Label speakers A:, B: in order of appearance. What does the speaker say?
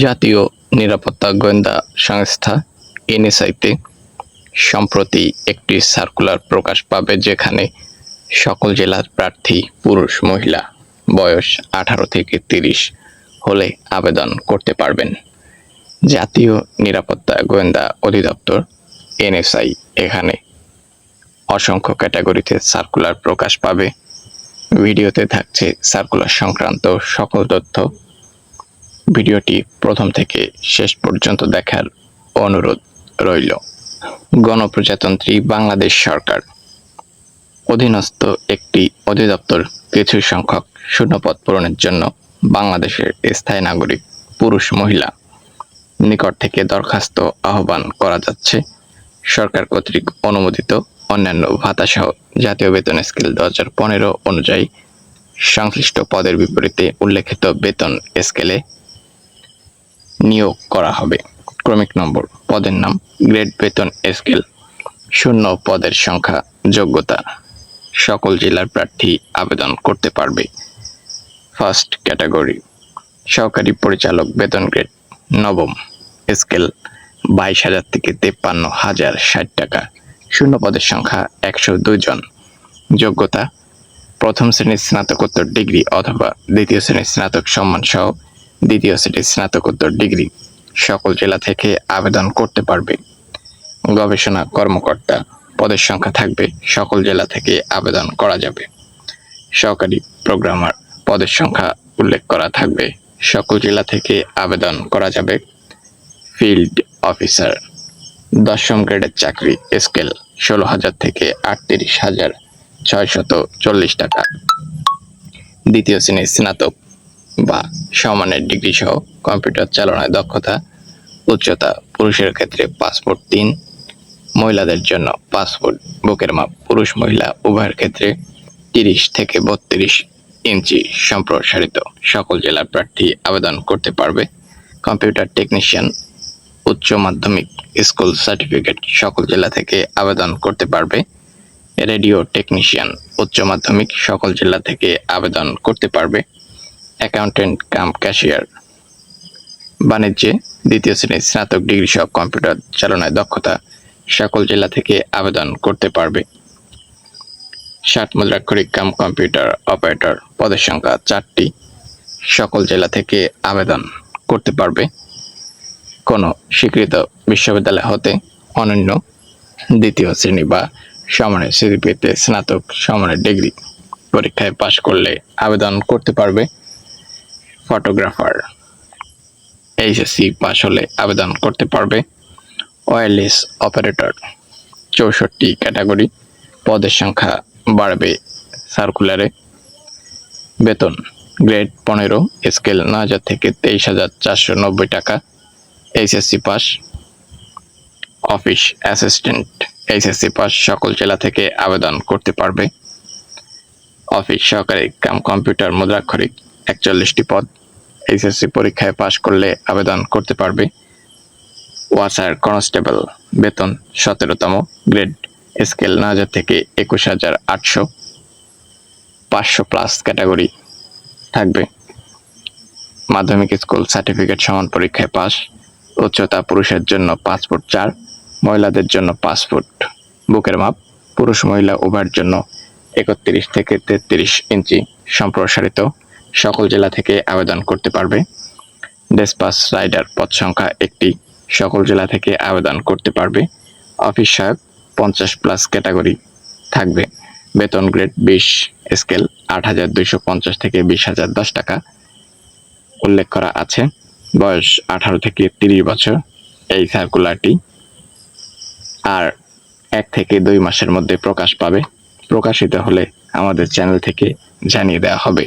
A: জাতীয় নিরাপত্তা গোয়েন্দা সংস্থা এনএসআইতে সম্প্রতি একটি সার্কুলার প্রকাশ পাবে যেখানে সকল জেলার প্রার্থী পুরুষ, মহিলা, বয়স আঠারো থেকে তিরিশ হলে আবেদন করতে পারবেন। জাতীয় নিরাপত্তা গোয়েন্দা অধিদপ্তর এনএসআই এখানে অসংখ্য ক্যাটাগরিতে সার্কুলার প্রকাশ পাবে। ভিডিওতে থাকছে সার্কুলার সংক্রান্ত সকল তথ্য। ভিডিওটি প্রথম থেকে শেষ পর্যন্ত দেখার অনুরোধ রইল। গণপ্রজাতন্ত্রী বাংলাদেশ সরকার। অধীনস্থ একটি অধিদপ্তর কিছু সংখ্যক শূন্যপদ পূরণের জন্য বাংলাদেশের স্থায়ী নাগরিক পুরুষ মহিলা নিকট থেকে দরখাস্ত আহ্বান করা যাচ্ছে। সরকার কর্তৃক অনুমোদিত অন্যান্য ভাতাসহ জাতীয় বেতন স্কেল দু হাজার পনেরো অনুযায়ী সংশ্লিষ্ট পদের বিপরীতে উল্লেখিত বেতন স্কেলে নিয়োগ করা হবে। ক্রমিক নম্বর, পদের নাম, গ্রেড, বেতন, স্কেল। শূন্য পদের সংখ্যা, যোগ্যতা। সকল জেলার প্রার্থী আবেদন করতে পারবে। ফার্স্ট ক্যাটাগরি, সহকারী পরিচালক, বেতন গ্রেড, নবম। স্কেল, বাইশ হাজার থেকে তেপ্পান্ন হাজার ষাট টাকা। শূন্য পদের সংখ্যা, একশো দুই জন। যোগ্যতা, প্রথম শ্রেণির স্নাতকোত্তর ডিগ্রি অথবা দ্বিতীয় শ্রেণির স্নাতক সম্মান সহ দ্বিতীয় শ্রেণির স্নাতকোত্তর ডিগ্রি। সকল জেলা থেকে আবেদন করতে পারবে। গবেষণা কর্মকর্তা পদের সংখ্যা থাকবে, সকল জেলা থেকে আবেদন করা যাবে। সহকারী প্রোগ্রামার পদের সংখ্যা উল্লেখ করা থাকবে। সকল জেলা থেকে আবেদন করা যাবে। ফিল্ড অফিসার, দশম গ্রেডের চাকরি স্কেল ষোলো হাজার থেকে আটত্রিশ হাজার ছয়শত চল্লিশ টাকা। দ্বিতীয় শ্রেণির স্নাতক বা সমানের ডিগ্রি সহ কম্পিউটার চালনায় দক্ষতা, উচ্চতা, পুরুষের ক্ষেত্রে পাসপোর্ট তিন, মহিলাদের জন্য পাসপোর্ট বুকের মাপ পুরুষ মহিলা উভয়ের ক্ষেত্রে তিরিশ থেকে বত্রিশ ইঞ্চি সম্প্রসারিত। সকল জেলার প্রার্থী আবেদন করতে পারবে। কম্পিউটার টেকনিশিয়ান, উচ্চ মাধ্যমিক স্কুল সার্টিফিকেট সকল জেলা থেকে আবেদন করতে পারবে। রেডিও টেকনিশিয়ান, উচ্চ মাধ্যমিক সকল জেলা থেকে আবেদন করতে পারবে। Accountant cum cashier. বাণিজ্যে দ্বিতীয় শ্রেণির স্নাতক ডিগ্রি সহ কম্পিউটার চালনায় দক্ষতা সকল জেলা থেকে আবেদন করতে পারবে। ষাট মুদ্রাক্ষরিক কাম কম্পিউটার অপারেটর পদের সংখ্যা চারটি। সকল জেলা থেকে আবেদন করতে পারবে। কোনো স্বীকৃত বিশ্ববিদ্যালয় হতে অনন্য দ্বিতীয় শ্রেণি বা সমানের সিজিপিতে স্নাতক সমানের ডিগ্রি পরীক্ষায় পাশ করলে আবেদন করতে পারবে। ফটোগ্রাফার এইচএসসি পাস হলে আবেদন করতে পারবে। ওয়্যারলেস অপারেটর চৌষট্টি ক্যাটাগরি পদের সংখ্যা বাড়বে সার্কুলারে বেতন গ্রেড পনেরো স্কেল নয় হাজার থেকে তেইশ হাজার চারশো নব্বই টাকা। HSC pass office assistant HSC pass সকল জেলা থেকে আবেদন করতে পারবে। অফিস সহকারী কাম কম্পিউটার মুদ্রাক্ষরিক একচল্লিশটি পদ। এইচএসসি পরীক্ষায় পাশ করলে আবেদন করতে পারবে। ওয়াসার কনস্টেবল, বেতন সতেরোতম, গ্রেড স্কেল নয় হাজার থেকে একুশ হাজার আটশো। পাঁচশো প্লাস ক্যাটাগরি থাকবে। মাধ্যমিক স্কুল সার্টিফিকেট সমান পরীক্ষায় পাস উচ্চতা পুরুষের জন্য পাঁচ ফুট চার, মহিলাদের জন্য পাঁচ ফুট। বুকের মাপ, পুরুষ মহিলা উভয়ের জন্য একত্রিশ থেকে তেত্রিশ ইঞ্চি সম্প্রসারিত। সকল জেলা থেকে আবেদন করতে পারবে। ডেসপাস রাইডার পদ সংখ্যা একটি, সকল জেলা থেকে আবেদন করতে পারবে। অফিস সহায়ক পঞ্চাশ প্লাস ক্যাটাগরি থাকবে। বেতন গ্রেড বিশ স্কেল আট হাজার দুইশো পঞ্চাশ থেকে বিশ হাজার দশ টাকা। উল্লেখ করা আছে, বয়স আঠারো থেকে তিরিশ বছর, এই সার্কুলারটি আর এক থেকে দুই মাসের মধ্যে প্রকাশ পাবে। প্রকাশিত হলে আমাদের চ্যানেল থেকে জানিয়ে দেওয়া হবে।